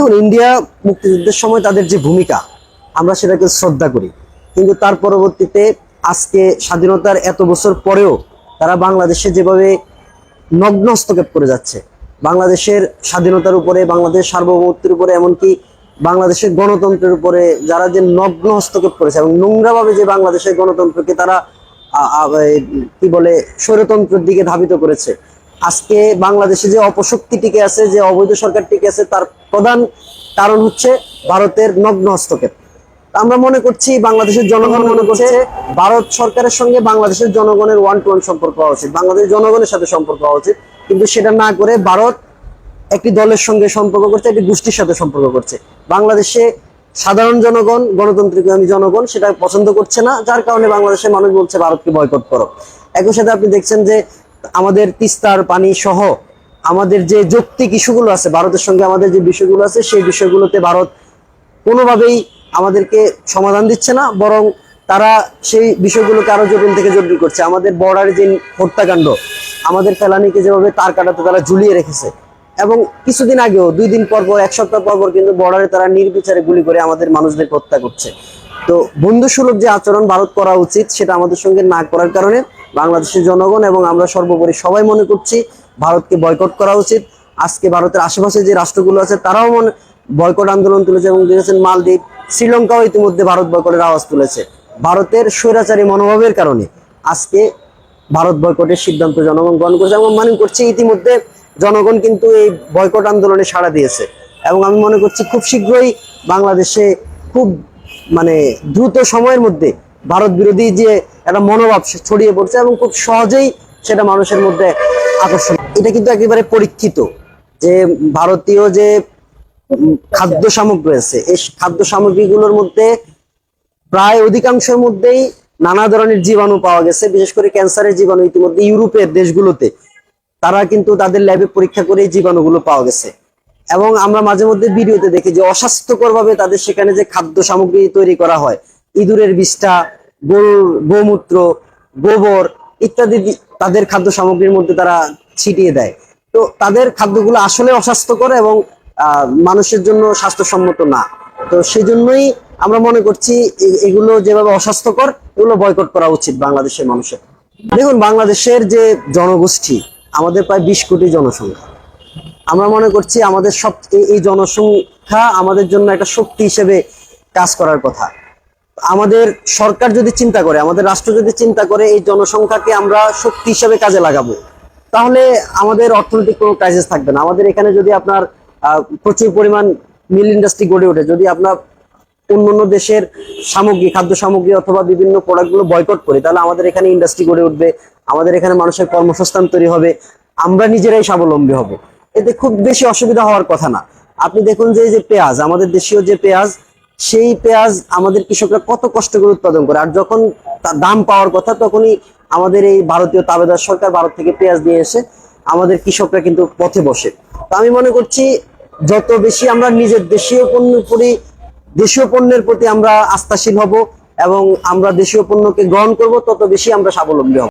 দেখুন ইন্ডিয়া মুক্তিযুদ্ধের সময় তাদের যে ভূমিকা, আমরা সেটাকে শ্রদ্ধা করি। কিন্তু তার পরবর্তীতে আজকে স্বাধীনতার এত বছর পরেও তারা বাংলাদেশে যেভাবে নগ্ন হস্তক্ষেপ করে যাচ্ছে, বাংলাদেশের স্বাধীনতার উপরে, বাংলাদেশ সার্বভৌমত্বের উপরে, এমনকি বাংলাদেশের গণতন্ত্রের উপরে যারা যে নগ্ন হস্তক্ষেপ করেছে এবং নোংরাভাবে যে বাংলাদেশের গণতন্ত্রকে তারা কি বলে, স্বৈরতন্ত্রের দিকে ধাবিত করেছে আজকে বাংলাদেশে যে অপশক্তি টিকে আছে, যে অবৈধ সরকার টিকে আছে, তার প্রধান কারণ হচ্ছে ভারতের নগ্ন হস্তক্ষেপ। আমরা মনে করছি বাংলাদেশের জনগণ মনে করছে, ভারত সরকারের সঙ্গে বাংলাদেশের জনগণের ওয়ান টু ওয়ান সম্পর্ক হওয়া উচিত বাংলাদেশের জনগণের সাথে সম্পর্ক হওয়া উচিত, কিন্তু সেটা না করে ভারত একটি দলের সঙ্গে সম্পর্ক করছে, একটি গোষ্ঠীর সাথে সম্পর্ক করছে। বাংলাদেশে সাধারণ জনগণ গণতান্ত্রিক জনগণ সেটা পছন্দ করছে না, যার কারণে বাংলাদেশের মানুষ বলছে, ভারতকে বয়কট করো। একই সাথে আপনি দেখছেন যে আমাদের তিস্তার পানি সহ আমাদের যে যৌক্তিক ইস্যুগুলো আছে, ভারতের সঙ্গে আমাদের যে বিষয়গুলো আছে, সেই বিষয়গুলোতে ভারত কোনোভাবেই আমাদেরকে সমাধান দিচ্ছে না, বরং তারা সেই বিষয়গুলোকে আরও জটিল থেকে জটিল করছে। আমাদের বর্ডারে যে হত্যাকাণ্ড, আমাদের ফেলানিকে যেভাবে তার কাটাতে তারা ঝুলিয়ে রেখেছে, এবং কিছুদিন আগেও, দুই দিন পর পর, এক সপ্তাহ পর পর কিন্তু বর্ডারে তারা নির্বিচারে গুলি করে আমাদের মানুষদেরকে হত্যা করছে। তো বন্ধুসুলভ যে আচরণ ভারত করা উচিত, সেটা আমাদের সঙ্গে না করার কারণে বাংলাদেশের জনগণ এবং আমরা সর্বোপরি সবাই মনে করছি ভারতকে বয়কট করা উচিত। আজকে ভারতের আশেপাশে যে রাষ্ট্রগুলো আছে, তারাও মনে বয়কট আন্দোলন তুলেছে এবং দেখেছেন মালদ্বীপ, শ্রীলঙ্কাও ইতিমধ্যে ভারত বয়কটের আওয়াজ তুলেছে। ভারতের স্বৈরাচারী মনোভাবের কারণে আজকে ভারত বয়কটের সিদ্ধান্ত জনগণ গ্রহণ করেছে এবং মনে করছি ইতিমধ্যে জনগণ কিন্তু এই বয়কট আন্দোলনে সাড়া দিয়েছে। এবং আমি মনে করছি খুব শীঘ্রই বাংলাদেশে খুব মানে দ্রুত সময়ের মধ্যে ভারত বিরোধী যে একটা মনোভাব ছড়িয়ে পড়ছে এবং খুব সহজেই সেটা মানুষের মধ্যে আকর্ষণ এটা কিন্তু একেবারে পরীক্ষিত যে ভারতীয় যে খাদ্য সামগ্রী আছে এই খাদ্য সামগ্রীগুলোর মধ্যে প্রায় অধিকাংশের মধ্যেই নানা ধরনের জীবাণু পাওয়া গেছে, বিশেষ করে ক্যান্সারের জীবাণু ইতিমধ্যে ইউরোপের দেশগুলোতে। তারা কিন্তু তাদের ল্যাবে পরীক্ষা করে এই জীবাণুগুলো পাওয়া গেছে। এবং আমরা মাঝে মধ্যে ভিডিওতে দেখি যে অস্বাস্থ্যকর ভাবে তাদের সেখানে যে খাদ্য সামগ্রী তৈরি করা হয়, ইঁদুরের বিষ্ঠা গরুর গোমূত্র, গোবর ইত্যাদি তাদের খাদ্য সামগ্রীর মধ্যে তারা ছিটিয়ে দেয়। তো তাদের খাদ্যগুলো আসলে অস্বাস্থ্যকর এবং মানুষের জন্য স্বাস্থ্যসম্মত না। তো সেই জন্যই আমরা মনে করছি এগুলো যেভাবে অস্বাস্থ্যকর, এগুলো বয়কট করা উচিত বাংলাদেশের মানুষের। দেখুন, বাংলাদেশের যে জনগোষ্ঠী, আমাদের প্রায় বিশ কোটি জনসংখ্যা। আমরা মনে করছি আমাদের সব এই জনসংখ্যা আমাদের জন্য একটা শক্তি হিসেবে কাজ করার কথা। আমাদের সরকার যদি চিন্তা করে, আমাদের রাষ্ট্র যদি চিন্তা করে, এই জনসংখ্যাকে আমরা শক্তি হিসাবে কাজে লাগাবো, তাহলে আমাদের অর্থনৈতিক কোনো ক্রাইসিস থাকবে না। আমাদের এখানে যদি আপনার প্রচুর পরিমাণ মিল ইন্ডাস্ট্রি গড়ে ওঠে, যদি আপনার অন্যান্য দেশের সামগ্রী, খাদ্য সামগ্রী অথবা বিভিন্ন প্রোডাক্টগুলো বয়কট করি, তাহলে আমাদের এখানে ইন্ডাস্ট্রি গড়ে উঠবে, আমাদের এখানে মানুষের কর্মসংস্থান তৈরি হবে, আমরা নিজেরাই স্বাবলম্বী হব। এতে খুব বেশি অসুবিধা হওয়ার কথা না। আপনি দেখুন যে, এই যে পেঁয়াজ, আমাদের দেশীয় যে পেঁয়াজ সেই পেঁয়াজ আমাদের কৃষকরা কত কষ্ট করে উৎপাদন করে। আর যখন দাম পাওয়ার কথা, তখনই আমাদের এই ভারতীয় তাবেদার সরকার ভারত থেকে পেঁয়াজ নিয়ে এসে আমাদের কৃষকরা কিন্তু পথে বসে। তো আমি মনে করছি, যত বেশি আমরা নিজের দেশীয় পণ্য করি, দেশীয় পণ্যের প্রতি আমরা আস্থাশীল হব এবং আমরা দেশীয় পণ্যকে গ্রহণ করব, তত বেশি আমরা স্বাবলম্বী হব।